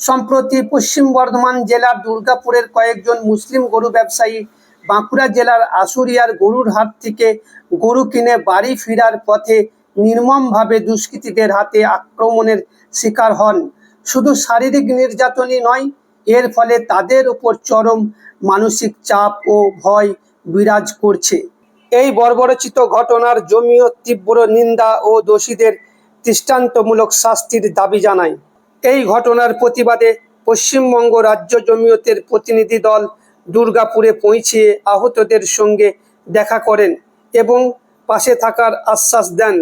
সম্প্রতি পশ্চিম বর্ধমান জেলার দুর্গাপুরের কয়েকজন মুসলিম গরু ব্যবসায়ী বাঁকুড়া জেলার আশুরিয়ার গরুর হাট থেকে গরু কিনে বাড়ি ফেরার পথে নির্মমভাবে দুষ্কৃতীদের হাতে আক্রমণের শিকার হন। শুধু শারীরিক নির্যাতনই নয়, এর ফলে তাদের উপর চরম মানসিক চাপ ও ভয় বিরাজ করছে। এই বর্বরচিত ঘটনার জমিও তীব্র নিন্দা ও দোষীদের দৃষ্টান্তমূলক শাস্তির দাবি জানায়। এই ঘটনার প্রতিবাদে পশ্চিমবঙ্গ রাজ্য জমিয়তের প্রতিনিধি দল দুর্গাপুরে পৌঁছে আহতদের সঙ্গে দেখা করেন এবং পাশে থাকার আশ্বাস দেন।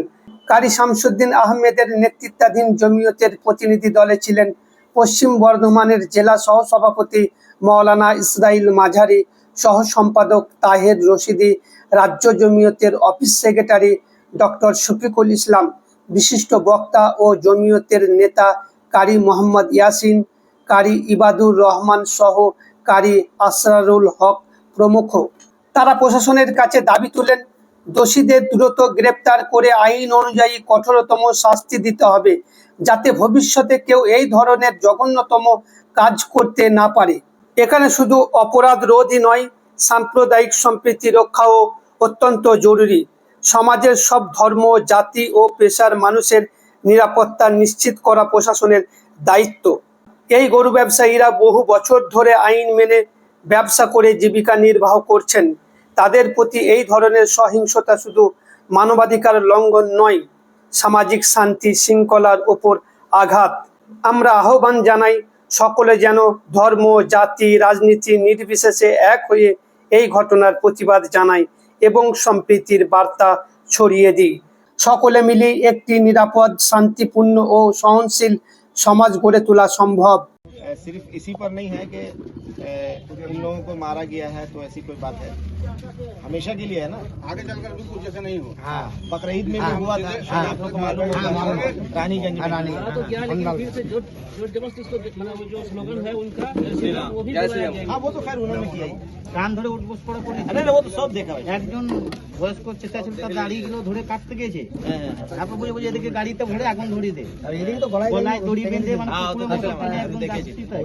কারি শামসুদ্দিন আহমেদের নেতৃত্বাধীন জমিয়তের প্রতিনিধি দলে ছিলেন পশ্চিম বর্ধমানের জেলা সহসভাপতি মৌলানা ইসরাইল মাঝারি সহ সম্পাদক তাহের রশিদি, রাজ্য জমিয়তের office secretary doctor Shafiqul Islam, বিশিষ্ট বক্তা ও জমিয়তের নেতা কারি মোহাম্মদ ইয়াসিন, কারি ইবাদুর রহমান সহ কারি আসরারুল হক প্রমুখ। তারা প্রশাসনের কাছে দাবি তুলেন, দোষীদের দ্রুত গ্রেপ্তার করে আইন অনুযায়ী কঠোরতম শাস্তি দিতে হবে, যাতে ভবিষ্যতে কেউ এই ধরনের জঘন্যতম কাজ করতে না পারে। এখানে শুধু অপরাধ রোধই নয়, সাম্প্রদায়িক সম্প্রীতি রক্ষাও অত্যন্ত জরুরি। সমাজের সব ধর্ম, জাতি ও পেশার মানুষের নিরাপত্তা নিশ্চিত করা প্রশাসনের দায়িত্ব। এই গরু ব্যবসায়ীরা বহু বছর ধরে আইন মেনে ব্যবসা করে জীবিকা নির্বাহ করছেন। তাদের প্রতি এই ধরনের সহিংসতা শুধু মানবাধিকার লঙ্ঘন নয়, সামাজিক শান্তি শৃঙ্খলার ওপর আঘাত। আমরা আহ্বান জানাই সকলে যেন ধর্ম, জাতি, রাজনীতি নির্বিশেষে এক হয়ে এই ঘটনার প্রতিবাদ জানাই এবং সম্প্রীতির বার্তা ছড়িয়ে দিই। সকলে মিলে একটি নিরাপদ শান্তিপূর্ণ ও সহনশীল সমাজ গড়ে তোলা সম্ভব। सिर्फ इसी पर नहीं है कि अ, इन लोगों को मारा गया है तो ऐसी कोई बात है हमेशा के लिए है ना आगे चलकर भी कुछ ऐसा नहीं हो हाँ बकरीद में भी हुआ था शायद आप लोग को मालूम होगा रानीगंज में तो क्या है लेकिन फिर से जो जो जबरदस्त उसको मतलब वो जो स्लोगन है उनका जय श्री राम, वो भी बोलाया गया हाँ वो तो खैर उन्होंने किया ही কান ধরে উঠবোস পড়া করে अरे ना, वो तो सब देखा भाई একজন বয়স্ক চেষ্টা ছিল তার দাড়িগুলো ধরে কাটতে গেছে তারপর বুঝে বুঝে এদিকে গাড়িতে ভরে আগুন ধরিয়ে দে और এদিকে তো গলায় গলায় দড়ি বেঁধে মানে হ্যাঁ, কুকুরের তো মতো টেনে একদম দেখেছি। যাচ্ছি তাই।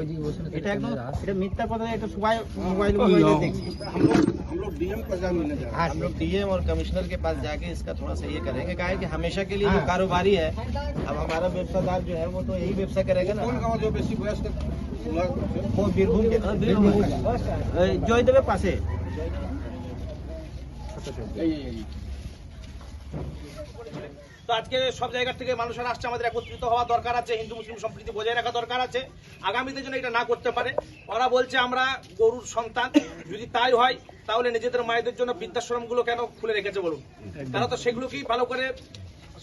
এটা একদম এটা মিথ্যা কথা এটা সবাই মোবাইল মোবাইলে দেখছি हम लोग हम लोग डीएम को एग्जाम मिलने जा रहे হ্যাঁ हम लोग डीएम और कमिश्नर के पास जाके इसका थोड़ा सा ये करेंगे क्या है कि हमेशा के लिए जो हाँ। कारोबारी है अब हमारा व्यवसादार जो है वो तो यही व्यवसाय करेगा हैं। कौन ना गाँव जो बेसी वयस्क लोग वो बीरभूम के এই জয়দেবের পাশে তো আজকে সব জায়গা থেকে মানুষের আসছে আমাদের একত্রিত হওয়া দরকার আছে হিন্দু মুসলিম সম্প্রীতি বজায় রাখা দরকার আছে। আগামীতে যেন এটা না করতে পারে। ওরা বলছে আমরা গরুর সন্তান যদি তাই হয় তাহলে নিজেদের মায়েদের জন্য বৃদ্ধাশ্রমগুলো কেন খুলে রেখেছে বলুন? তারা তো সেগুলোকেই ভালো করে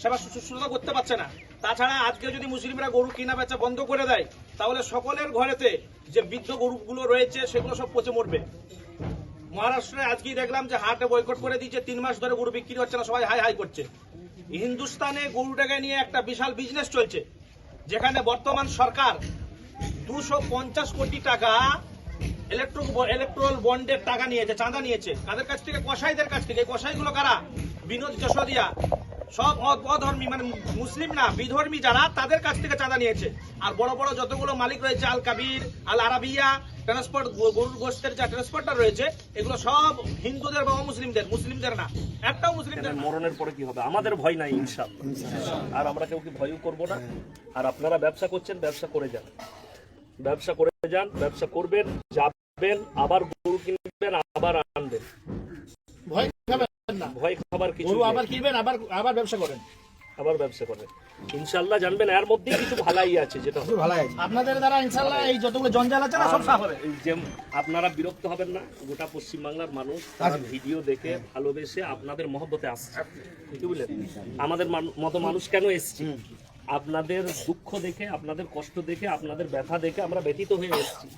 সেবা শুশ্রূষা করতে পারছে না। তাছাড়া আজকে যদি মুসলিমরা গরু কিনা বেচা বন্ধ করে দেয় তাহলে সকলের ঘরেতে যে বৃদ্ধ গরুগুলো রয়েছে সেগুলো সব পচে মরবে। মহারাষ্ট্রে আজকেই দেখলাম যে হাটে বয়কট করে দিয়েছে তিন মাস ধরে গরু বিক্রি হচ্ছে না সবাই হাই হাই করছে। হিন্দুস্তানে গরুটাকে নিয়ে একটা বিশাল বিজনেস চলছে, যেখানে বর্তমান সরকার দুশো পঞ্চাশ কোটি টাকা ইলেকট্রো ইলেকট্রোল বন্ডের টাকা নিয়েছে, চাঁদা নিয়েছে। কাদের কাছ থেকে? কসাইদের কাছ থেকে। কসাইগুলো কারা? বিনোদ যশোদিয়া। সব অধর্মী মানে মুসলিম না, বিধর্মী যারা, তাদের কাছ থেকে চাঁদা নিয়েছে। আর বড় বড় যতগুলো মালিক রয়েছে Al Kabir Al Arabiya transport গরুর গোষ্ঠের যা ট্রান্সপোর্টার রয়েছে এগুলো সব হিন্দুদের বা মুসলিমদের মুসলিমদের না। একটাও মুসলিমদের মরণের পরে কি হবে? আমাদের ভয় নাই ইনশাল্লাহ আর আমরা কেউ কি ভয়ও করব না? আর আপনারা ব্যবসা করছেন ব্যবসা করে যান। ব্যবসা করে যান ব্যবসা করবেন যাবেন আবার গরু কিনবেন আবার আনবেন। ভয় খাবেন না। ভয় খাবার কিছু গরু আবার কিনবেন আবার আবার ব্যবসা করেন। আবার ব্যবসা ইনশাল্লাহ জানবেন এর মধ্যে কিছু ভালাই আছে যেটা হবে। আপনাদের দ্বারা ইনশাল্লাহ এই যতগুলো জঞ্জাল আছে না সব সাফ হবে। যে আপনারা বিরক্ত হবেন না গোটা পশ্চিমবাংলার মানুষ তারা ভিডিও দেখে ভালোবেসে আপনাদের মহব্বতে আসছে। কি বুঝলেন? আমাদের মতো মানুষ কেন এসছি? আপনাদের দুঃখ দেখে আপনাদের কষ্ট দেখে আপনাদের ব্যথা দেখে আমরা ব্যথিত হয়ে এসেছি।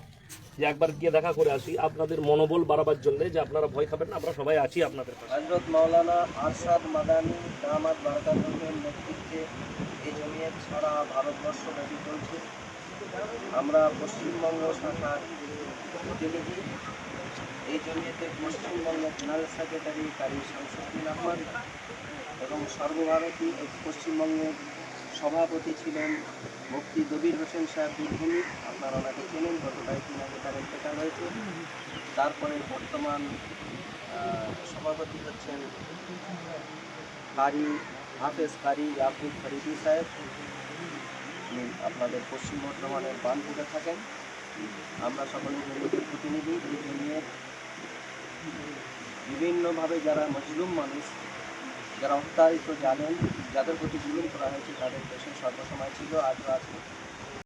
যে একবার গিয়ে দেখা করে আসি। আপনাদের মনোবল বাড়াবার জন্য যে আপনারা ভয় খাবেন না, আমরা সবাই আছি আপনাদের মাওলানা আরশাদ মাদানী বারকাতুল্লাহের নেতৃত্বে এই জমিয়ত সারা ভারতবর্ষ ব্যাপী চলছে। আমরা পশ্চিমবঙ্গ শাখার প্রতিনিধি। এই জমিয়তের পশ্চিমবঙ্গ জেনারেল সেক্রেটারি কারি শামসুদ্দিন আহমদ এবং সর্বভারতী পশ্চিমবঙ্গের সভাপতি ছিলেন মুফতি দবির হোসেন সাহেব বীরভূমি। আপনারা ওনাকে চেনেন গত কয়েকদিন আগে তার ইন্তেকাল হয়েছে। তারপরে বর্তমান সভাপতি হচ্ছেন কারি, হাফেজ কারি ইয়াকুব ফরিদি সাহেব। উনি আপনাদের পশ্চিম বর্ধমানের বানপুরে থাকেন। আমরা সকলে জমিদের প্রতিনিধি জমির বিভিন্নভাবে যারা মজলুম মানুষ যারা অত্যাচারিত জানেন যাদের প্রতি জুলুম করা হয়েছে তাদের দেশের সর্বসময় ছিল আজও আছে।